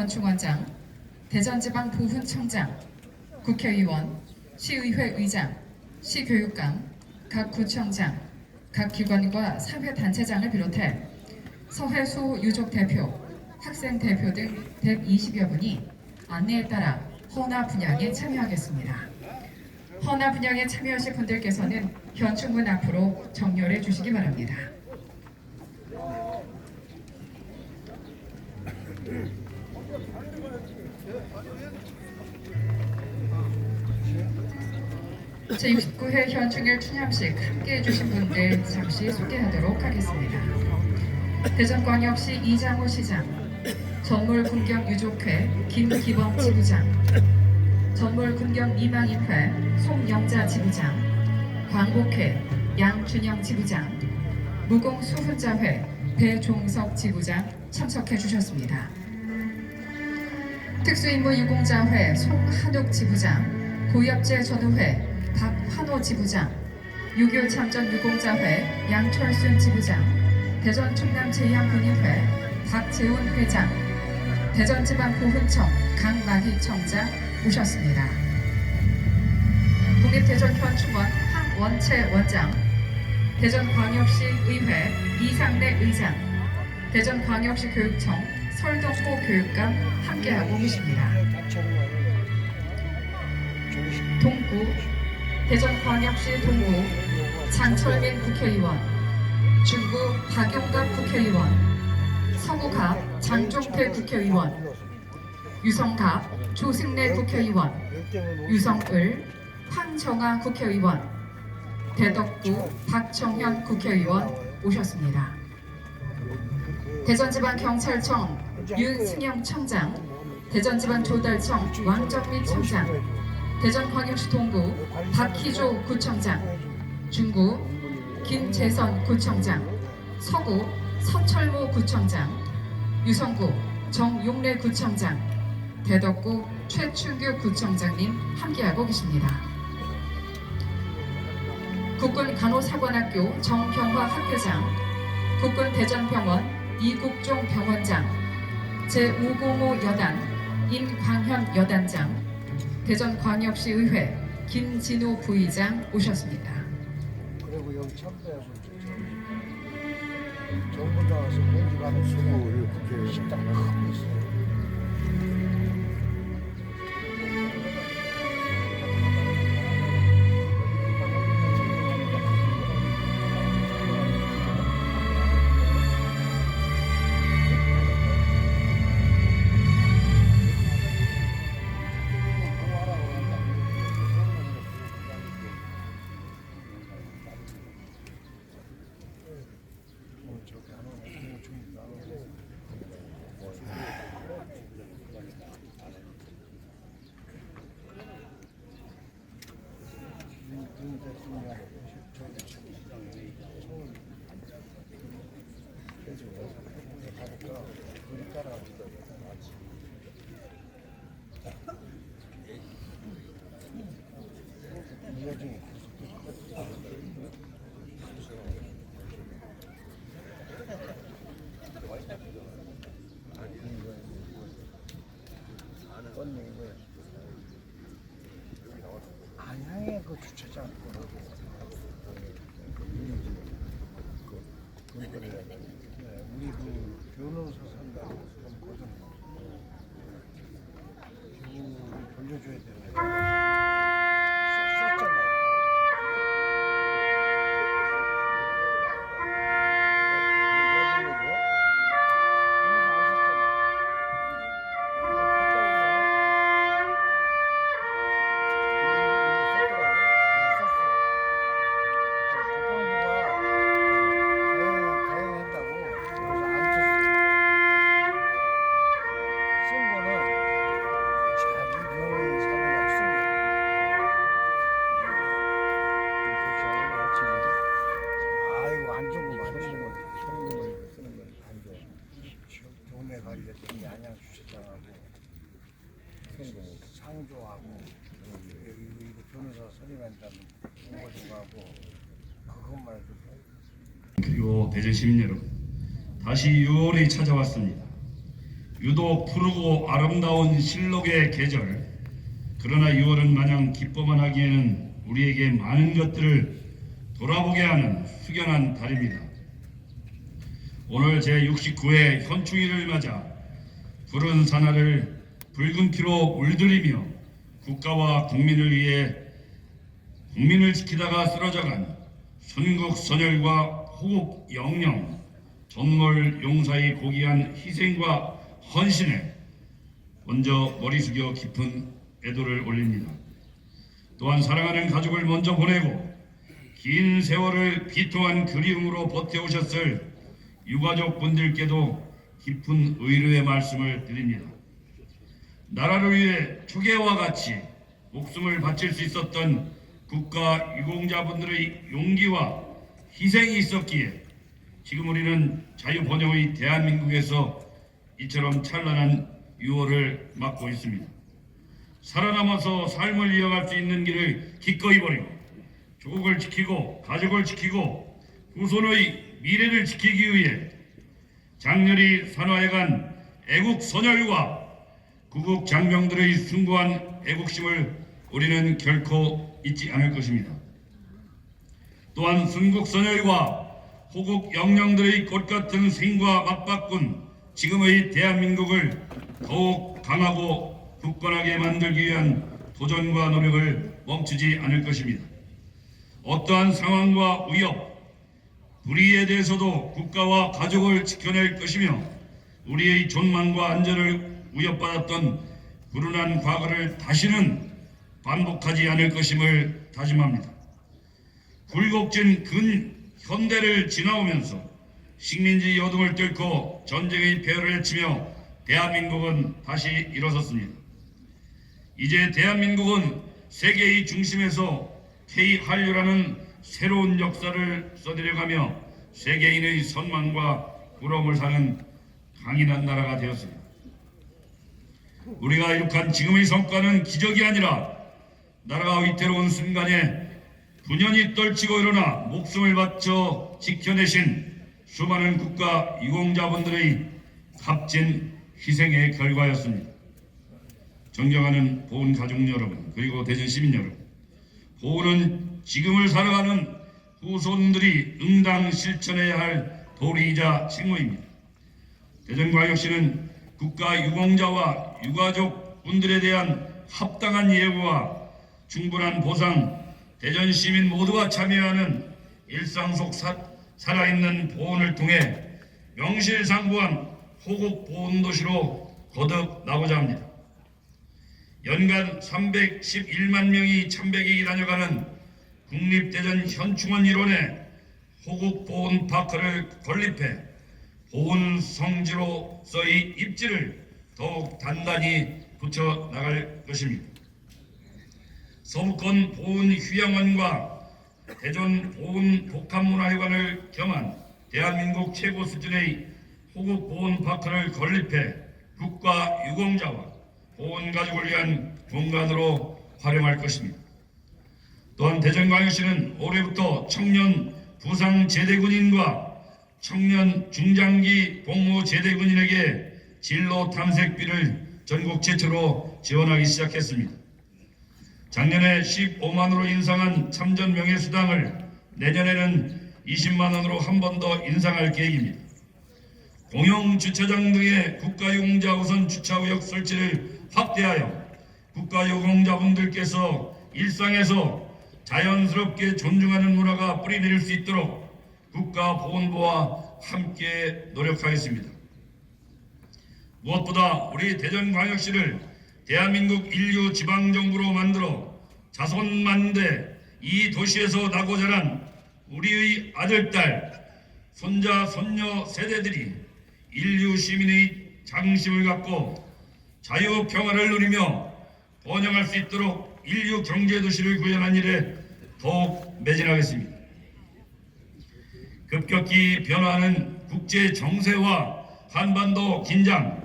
전현충원장, 대전지방보훈청장, 국회의원, 시의회 의장, 시교육감, 각 구청장, 각 기관과 사회단체장을 비롯해 서해수 유족 대표, 학생 대표 등 120여 분이 안내에 따라 헌화 분양에 참여하겠습니다. 헌화 분양에 참여하실 분들께서는 현충문 앞으로 정렬해 주시기 바랍니다. 제69회 현충일 추념식 함께 해 주신 분들 잠시 소개하도록 하겠습니다. 대전광 역시 이장호 시장, 전몰군경유족회 김기범 지부장, 전몰군경 이망인회 송영자 지부장, 광복회 양준영 지부장, 무공수훈자회 배종석 지부장 참석해 주셨습니다. 특수임무 유공자회 송한욱 지부장, 고엽제 전우회 박환호 지부장, 6.25 참전 유공자회 양철순 지부장, 대전 충남 제양군인회 박재훈 회장, 대전지방보훈청 강만희 청장 모셨습니다. 국립대전현충원 황원채 원장, 대전광역시 의회 이상래 의장, 대전광역시 교육청 설동호 교육감 함께하고 계십니다. 동구 대전광역시 동구 장철민 국회의원 중구 박용갑 국회의원 서구갑 장종태 국회의원 유성갑 조승래 국회의원 유성을 황정아 국회의원 대덕구 박정현 국회의원 오셨습니다. 대전지방경찰청 윤승영 청장 대전지방조달청 왕정민 청장 대전광역시 동구 박희조 구청장, 중구 김재선 구청장, 서구 서철모 구청장, 유성구 정용래 구청장, 대덕구 최춘규 구청장님 함께하고 계십니다. 국군 간호사관학교 정병화 학교장, 국군 대전병원 이국종 병원장, 제505 여단 임광현 여단장, 대전광역시의회 김진호 부의장 오셨습니다. 그리고 여기 참배하고 정부 나와서 공부하는 수고 식당 크고 있어요. 가니까 거기 따라가지고 같이 이어중에 뻔히 이거 안양에 그 주차장 그거 그 그거를 네, 우리 그 변호사 산다고 거든 그돌 현금 상조하고 여기 이거 변호사 선임한다는 공고 좀 하고 그것만 해도 그리고 대전 시민 여러분, 다시 6월이 찾아왔습니다. 유독 푸르고 아름다운 실록의 계절. 그러나 6월은 마냥 기뻐만 하기에는 우리에게 많은 것들을 돌아보게 하는 숙연한 달입니다. 오늘 제69회 현충일을 맞아 푸른 산하를 붉은 피로 물들이며 국가와 국민을 위해 국민을 지키다가 쓰러져간 순국 선열과 호국 영령 전몰 용사의 고귀한 희생과 헌신에 먼저 머리 숙여 깊은 애도를 올립니다. 또한 사랑하는 가족을 먼저 보내고 긴 세월을 비통한 그리움으로 버텨오셨을 유가족 분들께도 깊은 의료의 말씀을 드립니다. 나라를 위해 투개와 같이 목숨을 바칠 수 있었던 국가 유공자분들의 용기와 희생이 있었기에 지금 우리는 자유번영의 대한민국에서 이처럼 찬란한 유월을 맞고 있습니다. 살아남아서 삶을 이어갈 수 있는 길을 기꺼이 버리고 조국을 지키고 가족을 지키고 후손의 미래를 지키기 위해 장렬히 산화해간 애국 선열과 구국 장병들의 숭고한 애국심을 우리는 결코 잊지 않을 것입니다. 또한 순국 선열과 호국 영령들의 꽃 같은 생과 맞바꾼 지금의 대한민국을 더욱 강하고 굳건하게 만들기 위한 도전과 노력을 멈추지 않을 것입니다. 어떠한 상황과 위협, 불의에 대해서도 국가와 가족을 지켜낼 것이며 우리의 존망과 안전을 위협받았던 불운한 과거를 다시는 반복하지 않을 것임을 다짐합니다. 굴곡진 근 현대를 지나오면서 식민지 여동을 뚫고 전쟁의 폐허를 헤치며 대한민국은 다시 일어섰습니다. 이제 대한민국은 세계의 중심에서 K 한류라는 새로운 역사를 써내려가며 세계인의 선망과 부러움을 사는 강인한 나라가 되었습니다. 우리가 이룩한 지금의 성과는 기적이 아니라 나라가 위태로운 순간에 분연히 떨치고 일어나 목숨을 바쳐 지켜내신 수많은 국가 유공자분들의 값진 희생의 결과였습니다. 존경하는 보훈 가족 여러분 그리고 대전 시민 여러분 보훈은 지금을 살아가는 후손들이 응당 실천해야 할 도리이자 책무입니다. 대전광역시는 국가 유공자와 유가족 분들에 대한 합당한 예우와 충분한 보상, 대전 시민 모두가 참여하는 일상 속 사, 살아있는 보훈을 통해 명실상부한 호국 보훈 도시로 거듭나고자 합니다. 연간 311만 명이 참배객이 다녀가는 국립대전 현충원 일원에 호국 보훈 파크를 건립해 보훈 성지로서의 입지를 더욱 단단히 붙여 나갈 것입니다. 서부권 보훈 휴양원과 대전 보훈 복합문화회관을 겸한 대한민국 최고 수준의 호국 보훈 파크를 건립해 국가 유공자와 보훈 가족을 위한 공간으로 활용할 것입니다. 또한 대전광역시는 올해부터 청년 부상 제대군인과 청년 중장기 복무 제대군인에게 진로 탐색비를 전국 최초로 지원하기 시작했습니다. 작년에 15만으로 인상한 참전 명예수당을 내년에는 20만 원으로 한 번 더 인상할 계획입니다. 공영 주차장 등의 국가유공자 우선 주차구역 설치를 확대하여 국가유공자분들께서 일상에서 자연스럽게 존중하는 문화가 뿌리내릴 수 있도록 국가보훈부와 함께 노력하겠습니다. 무엇보다 우리 대전광역시를 대한민국 인류 지방정부로 만들어 자손만대 이 도시에서 나고 자란 우리의 아들, 딸, 손자, 손녀 세대들이 인류 시민의 장심을 갖고 자유 평화를 누리며 번영할 수 있도록 인류 경제 도시를 구현한 일에 더욱 매진하겠습니다. 급격히 변화하는 국제 정세와 한반도 긴장,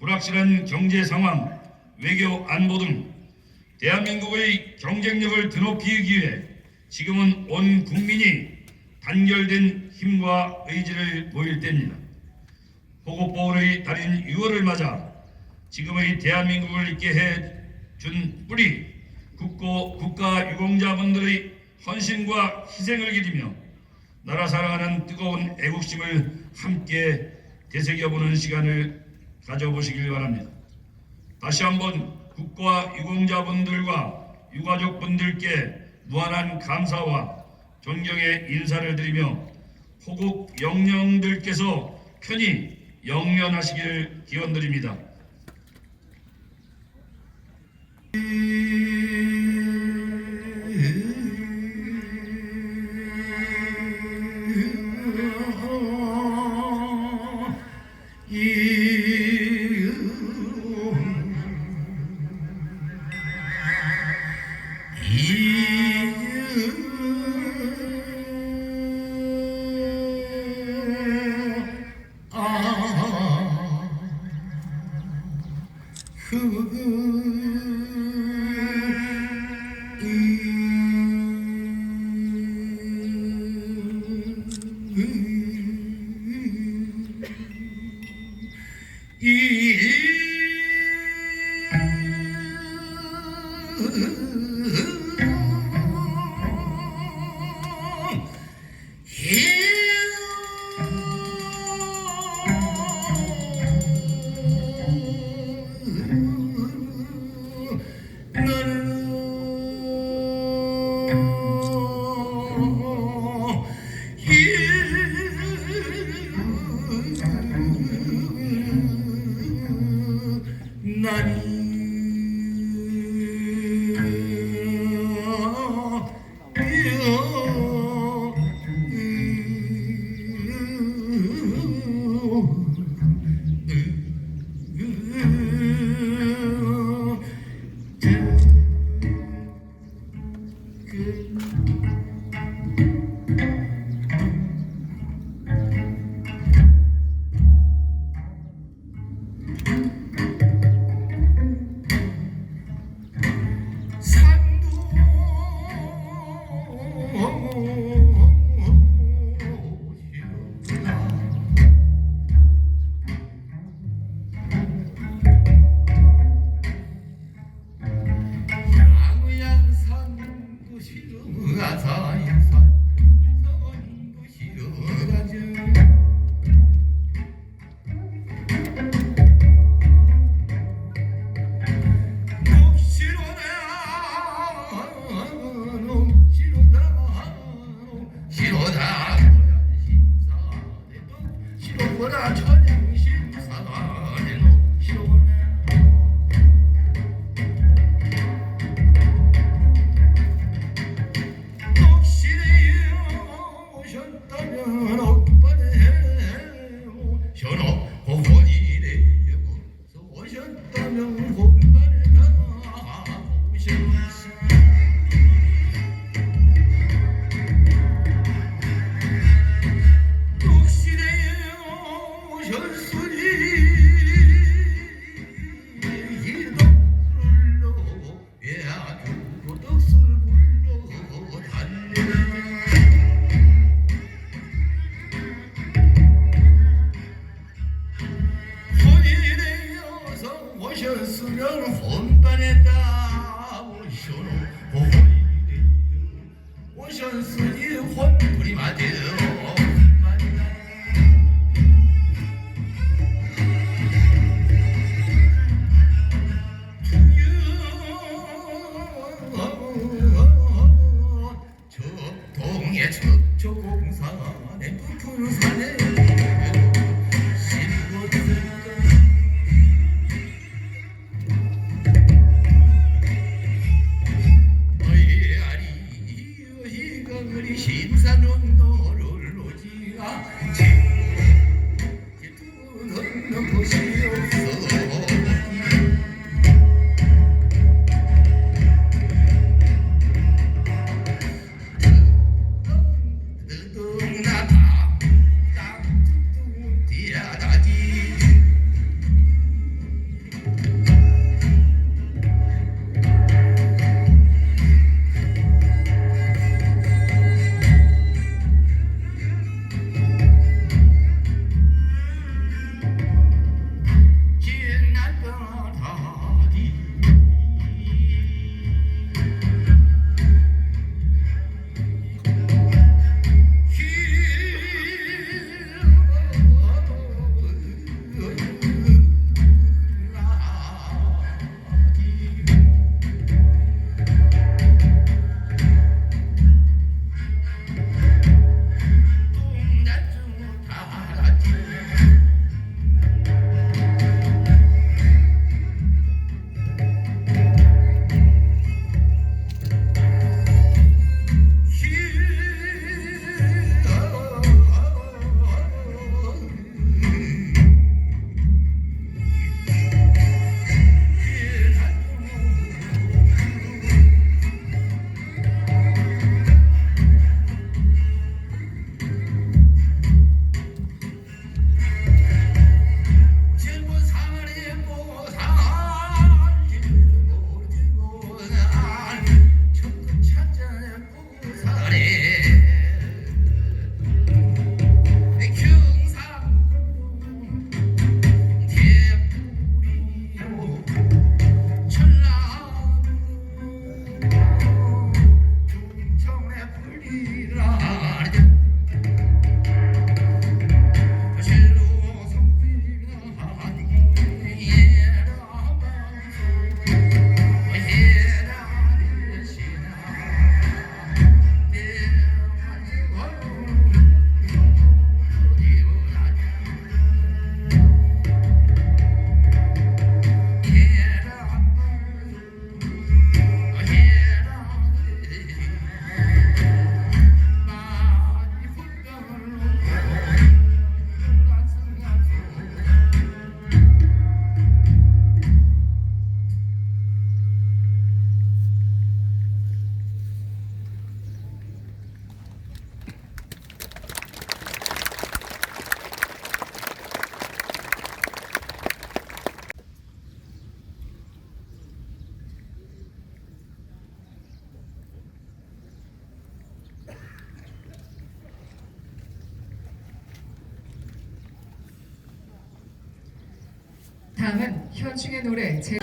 불확실한 경제 상황, 외교 안보 등 대한민국의 경쟁력을 드높이기 위해 지금은 온 국민이 단결된 힘과 의지를 보일 때입니다. 호국보훈의 달인 6월을 맞아 지금의 대한민국을 있게 해 준 뿌리 국고 국가 유공자분들의 헌신과 희생을 기리며 나라 사랑하는 뜨거운 애국심을 함께 되새겨보는 시간을 가져보시길 바랍니다. 다시 한번 국가 유공자분들과 유가족분들께 무한한 감사와 존경의 인사를 드리며 호국 영령들께서 편히 영련하시기를 기원드립니다. 양 チョコムサマネトキョムサ 노래 제